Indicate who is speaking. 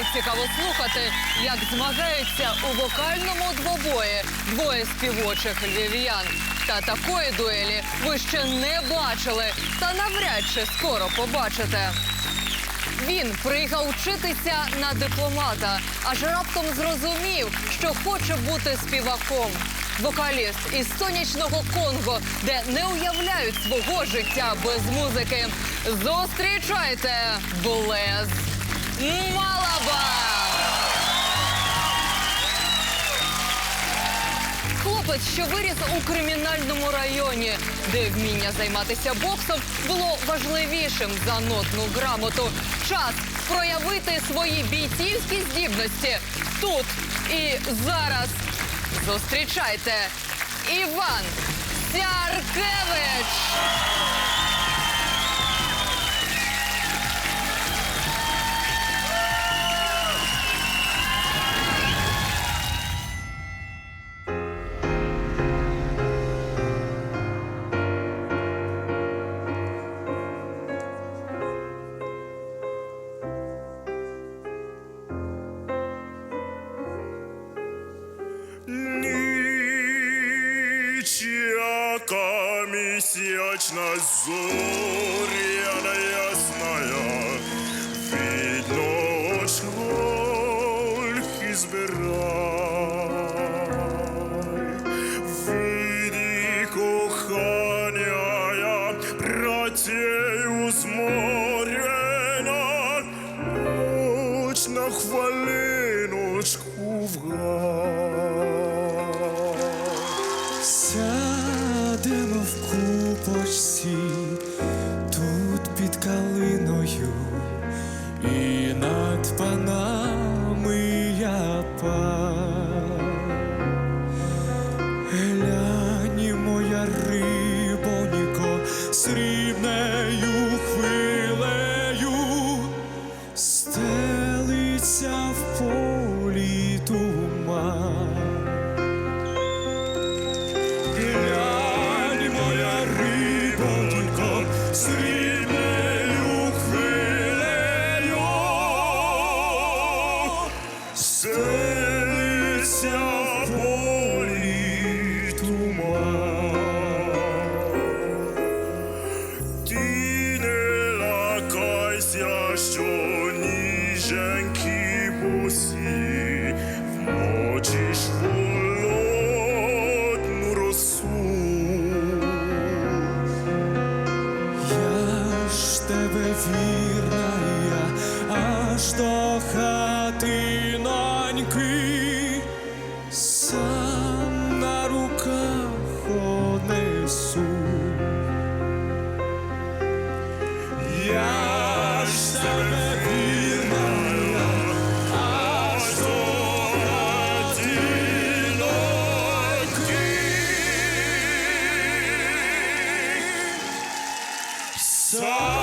Speaker 1: завжди цікаво слухати, як змагаються у вокальному двобої двоє співочих львів'ян. Та такої дуелі ви ще не бачили, та навряд чи скоро побачите. Він приїхав вчитися на дипломата, аж раптом зрозумів, що хоче бути співаком. Вокаліст із сонячного Конго, де не уявляють свого життя без музики. Зустрічайте Блез Малаба! Хлопець, що виріс у кримінальному районі, де вміння займатися боксом було важливішим за нотну грамоту. Час проявити свої бійцівські здібності тут і зараз. Зустрічайте Іван Сяркевич!
Speaker 2: яка місячна зоряна ясная, видно ольхи збирай. Види кохання, я братєю зморена, Ніч на
Speaker 3: Під калиною,
Speaker 2: лякайся, що ніженькі босі вмочиш холодну росу.
Speaker 3: Я ж тебе вірна, я аж до хатиноньки
Speaker 2: So.